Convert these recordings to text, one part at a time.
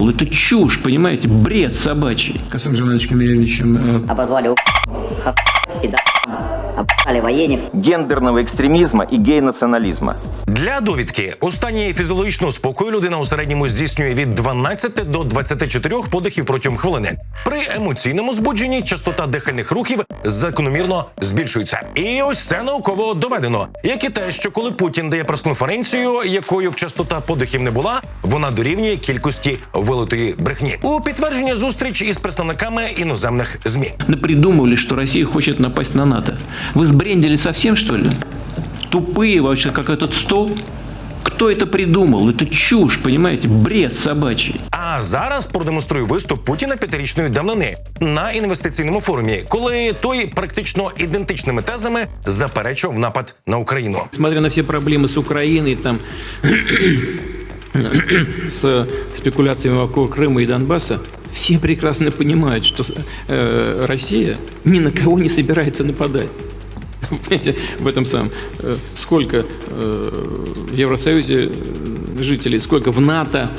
Это чушь, понимаете, бред собачий. Касым Жановичем Камилевичем э, обозвали ха пидором, обозвали военник. гендерного екстремізму і гей-націоналізму. Для довідки у стані фізіологічного спокою людина у середньому здійснює від 12 до 24 подихів протягом хвилини. При емоційному збудженні частота дихальних рухів закономірно збільшується. І ось це науково доведено, як і те, що коли Путін дає прес-конференцію, якою б частота подихів не була, вона дорівнює кількості вилитої брехні. У підтвердження зустріч із представниками іноземних змі. Напридумывали, что Россия хочет напасть на НАТО. Вы сбрендили совсем, что ли? Тупые вообще, как этот стол? Кто это придумал? Это чушь, понимаете, бред собачий. А зараз продемонструю виступ Путіна п'ятирічної давнини на інвестиційному форумі, коли той практично ідентичними тезами заперечував напад на Україну. Несмотря на все проблемы с Украиной, там, с спекуляциями вокруг Крыма и Донбасса, все прекрасно понимают, что э, Россия ни на кого не собирается нападать. В этом самом. э, Сколько э, в Евросоюзе э, жителей, сколько в НАТО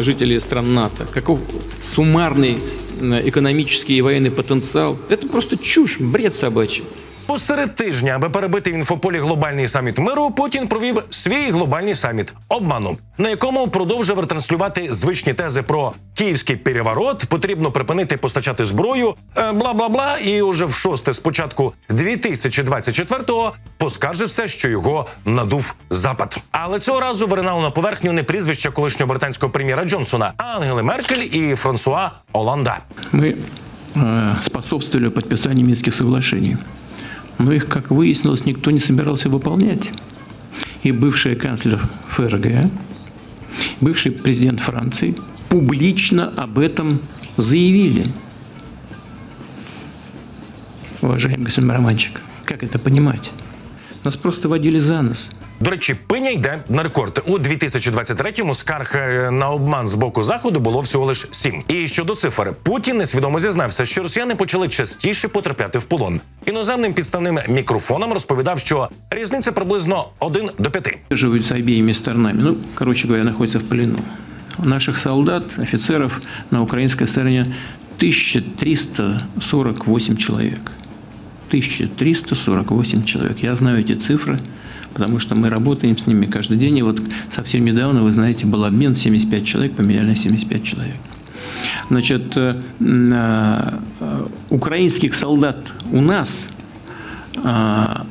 жителей стран НАТО, каков суммарный экономический и военный потенциал. Это просто чушь, бред собачий. Посеред тижня, аби перебити в інфополі глобальний саміт миру, Путін провів свій глобальний саміт обману, на якому продовжив ретранслювати звичні тези про київський переворот, потрібно припинити постачати зброю, е, бла бла бла. І уже в шосте з початку 2024-го поскаржився, що його надув запад. Але цього разу виринало на поверхню не прізвища колишнього британського прем'єра Джонсона, а Ангели Меркель і Франсуа Оланда. Мы э, способствовали подписанию Минских соглашений. Но их, как выяснилось, никто не собирался выполнять. И бывший канцлер ФРГ, бывший президент Франции публично об этом заявили. Уважаемый господин Романчик, как это понимать? Нас просто водили за нос. До речі, пиня йде на рекорд. У 2023-му скарг е, на обман з боку заходу було всього лиш сім. І щодо цифр, Путін несвідомо зізнався, що росіяни почали частіше потрапляти в полон. Іноземним підставним мікрофоном розповідав, що різниця приблизно 1 до 5. Удерживаются обеими сторонами. Ну, короче говоря, находятся в плену. У наших солдат, офицеров на украинской стороне 1348 человек. 1348 человек. Я знаю эти цифры, потому что мы работаем с ними каждый день. И вот совсем недавно, вы знаете, был обмен 75 человек, поменяли на 75 человек. Значит, э, э, э, украинских солдат у нас а,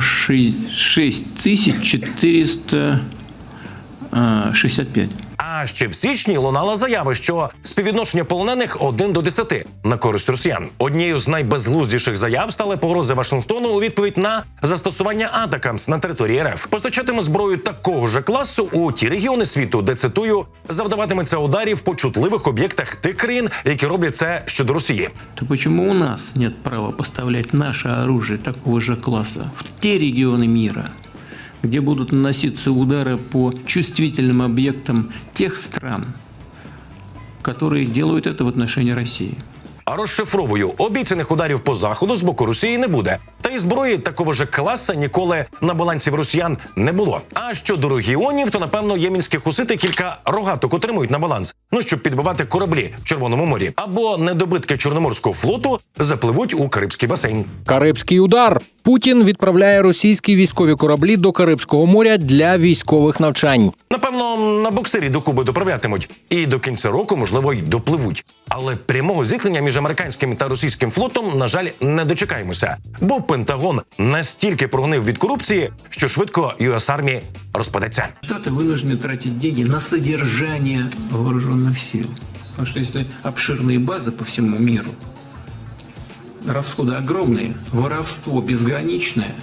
ши- 6465. А ще в січні лунала заява, що співвідношення полонених 1 до 10 на користь росіян. Однією з найбезглуздіших заяв стали погрози Вашингтону у відповідь на застосування атакамс на території РФ. Постачатиме зброю такого ж класу у ті регіони світу, де цитую завдаватиметься ударів по чутливих об'єктах тих країн, які роблять це щодо Росії. То почему у нас нет права поставлять наше оружие такого же класса в те регионы мира, где будут наноситься удары по чувствительным объектам тех стран, которые делают это в отношении России? А розшифровую обіцяних ударів по заходу з боку Росії не буде. Та й зброї такого ж класа ніколи на балансі в росіян не було. А щодо регіонів, то напевно ємінські хусити кілька рогаток отримують на баланс. Ну щоб підбивати кораблі в Червоному морі, або недобитки Чорноморського флоту запливуть у Карибський басейн. Карибський удар. Путін відправляє російські військові кораблі до Карибського моря для військових навчань Напевно, на боксирі до Куби доправлятимуть, і до кінця року, можливо, й допливуть. Але прямого зіткнення між американським та російським флотом, на жаль, не дочекаємося. Бо Пентагон настільки прогнив від корупції, що швидко US Army розпадеться. Штаты вынуждены тратить деньги на содержание вооруженных сил. Потому что если обширные базы по всему миру, расходы огромные, воровство безграничное.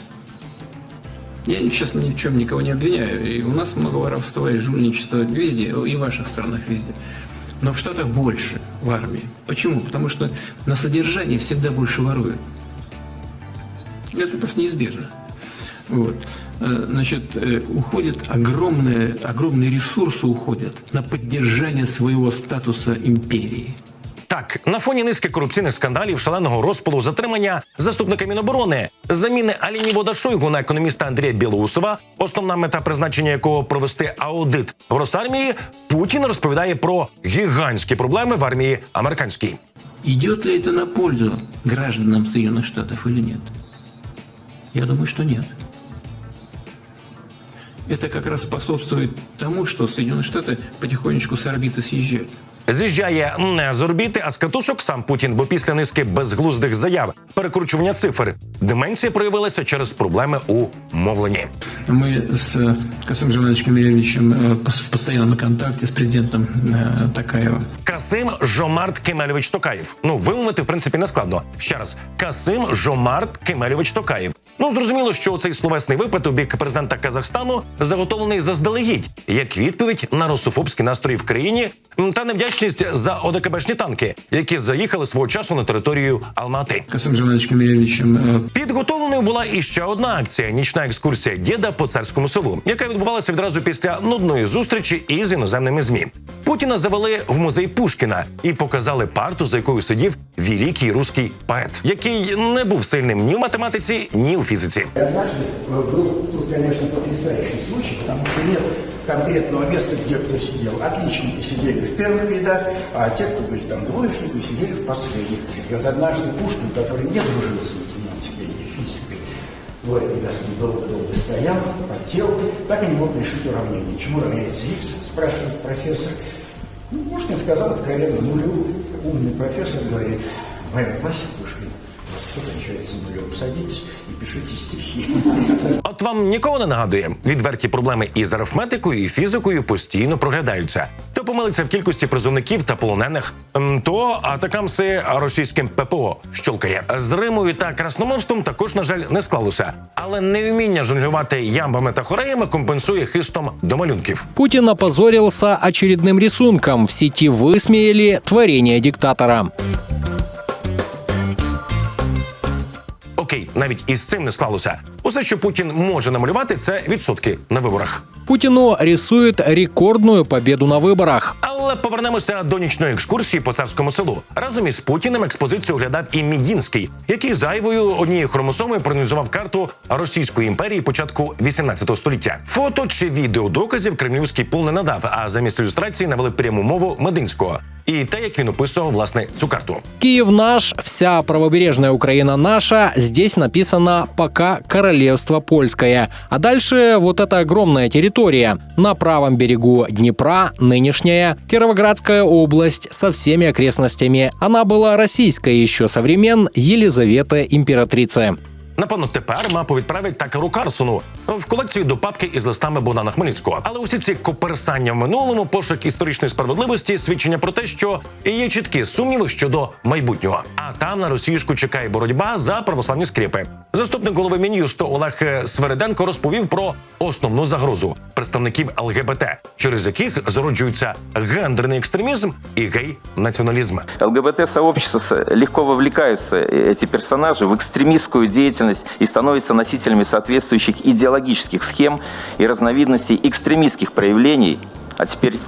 Я сейчас ни в чем никого не обвиняю. И у нас много воровства и жульничества везде, и в ваших странах везде. Но в Штатах больше в армии. Почему? Потому что на содержании всегда больше воруют. Это просто неизбежно. Вот. Э, Значит, э, уходят огромные, огромные ресурсы уходят на поддержание своего статуса империи. Так, на фоні низки корупційних скандалів, шаленого розпалу, затримання заступника Міноборони, заміни Аліні Водашойгу на економіста Андрія Білоусова, основна мета призначення якого провести аудит в Росармії, Путін розповідає про гігантські проблеми в армії американській. Идет ли это на пользу гражданам Соединенных Штатов или нет? Я думаю, что нет. Это как раз способствует тому, что Соединенные Штаты потихонечку с орбиты съезжают. З'їжджає не з орбіти, а з катушок сам Путін, бо після низки безглуздих заяв, перекручування цифр, деменція проявилася через проблеми у мовленні. Мы с э, Касым Жевановичем Ильичем э, пос- в постоянном контакте с президентом э, Такаева. Касим Жомарт Кемельович Токаєв. Ну, вимовити, в принципі, не складно. Ще раз, Касим Жомарт Кемельович Токаєв. Ну, зрозуміло, що цей словесний випад у бік президента Казахстану заготовлений заздалегідь як відповідь на русофобські настрої в країні та невдячність за ОДКБшні танки, які заїхали свого часу на територію Алмати. Э, Підготовленою була і ще одна акція нічна екскурсія діда по царському селу, яка відбувалася відразу після нудної зустрічі із іноземними змі. Путіна завели в музей Пушкіна і показали парту, за якою сидів великий русський поет, який не був сильним ні в математиці, ні у фізиці. Однажды э, был тут, конечно, потрясающий случай, потому что нет конкретного места, где кто сидел. Отличники сидели в первых рядах, а те, кто были там двоечники, сидели в последних. И вот однажды Пушкин, который не дружил с математикой и физикой, вот, когда с ним долго-долго стоял, потел, так и не мог решить уравнение. Чему равняется x, спрашивает профессор. Ну, Пушкин сказал откровенно нулю. Умный профессор говорит, моя классе Пушкин, все. Садитесь и пишите стихи. От вам нікого не нагадує, відверті проблеми із арифметикою і фізикою постійно проглядаються. Помилиться в кількості призовників та полонених, м, то атакамси російським ППО щолкає. З Римою та красномовством також, на жаль, не склалося. Але невміння жонглювати ямбами та хореями компенсує хистом до малюнків. Путін опозорился очередним рисунком. В сети высмеяли творение диктатора. Окей, навіть із цим не склалося. Усе, що Путін може намалювати, це відсотки на виборах. Путину рисует рекордную победу на выборах. Але повернемося до нічної екскурсії по царському селу. Разом із Путіним експозицію оглядав і Мідінський, який зайвою однією хромосомою проаналізував карту Російської імперії початку 18 століття. Фото чи відео доказів кремлівський пул не надав, а замість ілюстрації навели пряму мову Мединського. І те, як він описував власне цю карту. Киев наш, вся правобережная Украина наша. Здесь написано «пока королевство польское». А дальше вот эта огромная территория. На правом берегу Днепра нынешняя Кировоградская область со всеми окрестностями. Она была российской еще со времен Елизаветы Императрицы. Напевно, тепер мапу відправить Такеру Карсону в колекцію до папки із листами Богдана Хмельницького. Але усі ці коперсання в минулому, пошук історичної справедливості, свідчення про те, що є чіткі сумніви щодо майбутнього. А там на Росіюшку чекає боротьба за православні скріпи. Заступник голови Мін'юсту Олег Свериденко розповів про основну загрозу представників ЛГБТ, через яких зароджуються гендерний екстремізм і гей-націоналізм. ЛГБТ-сообщество с- легко вовлекаются, э, эти персонажи, в экстремистскую деятельность и становятся носителями соответствующих идеологических схем и разновидностей экстремистских проявлений. А теперь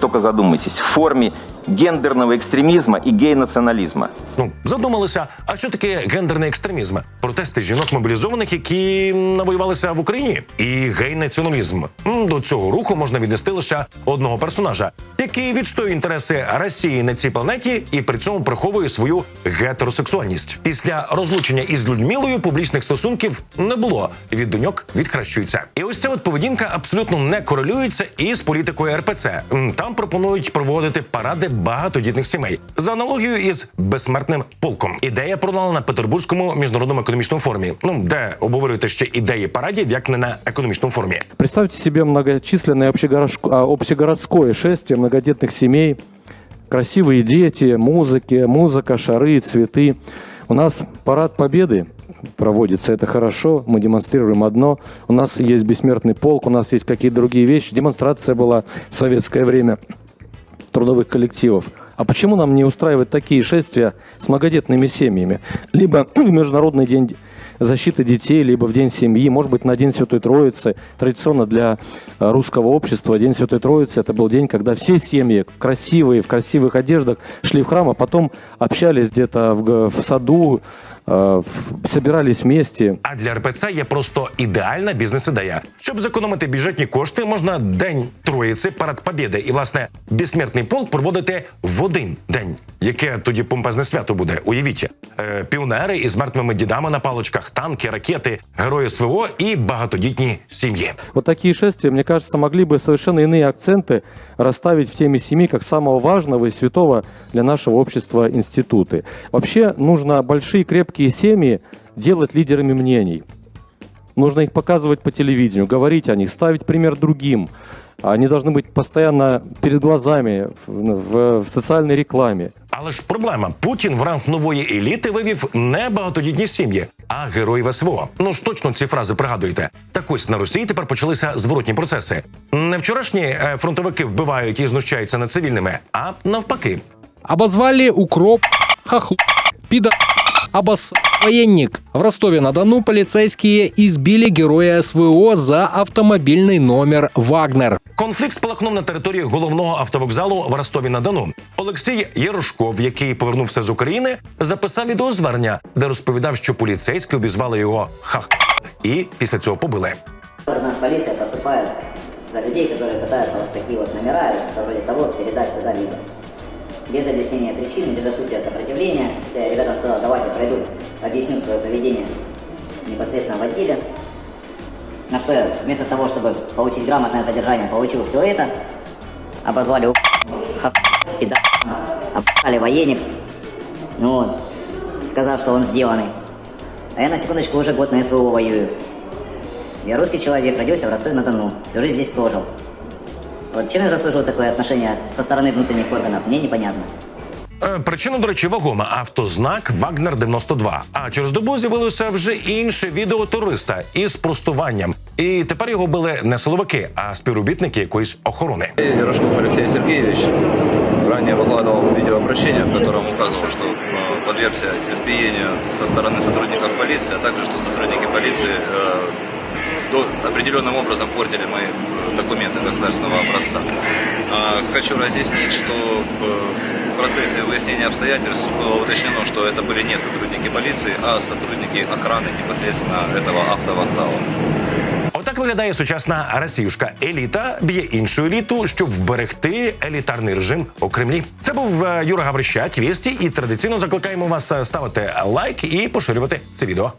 только задумайтесь, в форме гендерного экстремизма и гей-национализма. Ну, задумалися, а що таке гендерний екстремізм? Протести жінок мобілізованих, які навоювалися в Україні, і гей-націоналізм. До цього руху можна віднести лише одного персонажа, який відстоює інтереси Росії на цій планеті і при цьому приховує свою гетеросексуальність. Після розлучення із Людмилою публічних стосунків не було. Від доньок відхрещується. І ось ця от поведінка абсолютно не корелюється із політикою РПЦ. Там пропонують проводити паради багатодітних сімей за аналогією із безсмертним полком. Ідея пролунала на Петербурзькому міжнародному економічному форумі. Ну де обговорюєте ще ідеї парадів, як не на економічному форумі. Представьте себе многочисленное общегородско- а, общегородское шествие многодетных семей, красивые дети, музыки, музыка, шары, цветы. У нас парад победы проводится, это хорошо, мы демонстрируем одно. У нас есть бессмертный полк, у нас есть какие-то другие вещи. Демонстрация была в советское время Трудовых коллективов. А почему нам не устраивать такие шествия с многодетными семьями? Либо в Международный день защиты детей, либо в День семьи, может быть, на День Святой Троицы. Традиционно для э, русского общества День Святой Троицы – это был день, когда все семьи красивые, в красивых одеждах шли в храм, а потом общались где-то в, в саду, собирались вместе. А для РПЦ є просто ідеальна бізнес-ідея. Щоб зекономити бюджетні кошти, можна День Троїці, парад Побєди і власне безсмертний полк проводити в один день. Яке тоді помпезне свято буде? Уявіть, е, піонери із мертвими дідами на паличках, танки, ракети, герої СВО і багатодітні сім'ї. Вот такие шествия, мне кажется, могли бы совершенно иные акценты расставить в теме семьи как самого важного и святого для нашего общества институты. Вообще нужно большие крепкие семьи делать лидерами мнений. Нужно их показывать по телевидению, говорить о них, ставить пример другим. Они должны быть постоянно перед глазами в, в- в социальной рекламе. Але ж проблема: Путін в ранг нової еліти вивів не багатодітні сім'ї, а героїв СВО. Ну ж точно ці фрази пригадуєте. Так ось на Росії тепер почалися зворотні процеси. Не вчорашні е, фронтовики вбивають і знущаються над цивільними, а навпаки. Обозвали укроп, хохл, пидор, обос... военник. В Ростове-на-Дону полицейские избили героя СВО за автомобильный номер «Вагнер». Конфлікт спалахнув на території головного автовокзалу в Ростові на Дону. Олексій Єрошков, який повернувся з України, записав відеозвернення, де розповідав, що поліцейські обізвали його хах і після цього побили. У нас полиция поступает за людей, которые пытаются вот такие вот номера или что-то вроде того передать куда-либо. Без объяснения причины, без отсутствия сопротивления. Я ребятам сказал, давайте пройду, объясню свое поведение непосредственно в отделе. На что я вместо того, чтобы получить грамотное содержание, получил все это. Обозвали у ха пидор, обкали военник. Ну вот, сказав, что он сделанный. А я на секундочку уже год на СВО воюю. Я русский человек, родился в Ростове-на-Дону, всю жизнь здесь прожил. Вот чем я заслужил такое отношение со стороны внутренних органов, мне непонятно. Е, Причина, до речі, вагома автознак Вагнер 92. А через добу з'явилося вже інше відео туриста із простуваннем. І тепер його били не силовики, а співробітники якоїсь охорони. Ярошков Алексей Сергеевич ранее выкладывал видеообращение, в котором указывал, что э, подвергся избиению со стороны сотрудников полиции, а также, что сотрудники полиции э, до- определенным образом портили мои э, документы государственного образца. А, Хочу разъяснить, что э, в процессе выяснения обстоятельств было уточнено, что это были не сотрудники полиции, а сотрудники охраны непосредственно этого автовокзала. Отак виглядає сучасна росіюшка. Еліта б'є іншу еліту, щоб вберегти елітарний режим у Кремлі. Це був е, Юра Гаврищак, Вєсті, і традиційно закликаємо вас е, ставити лайк і поширювати це відео.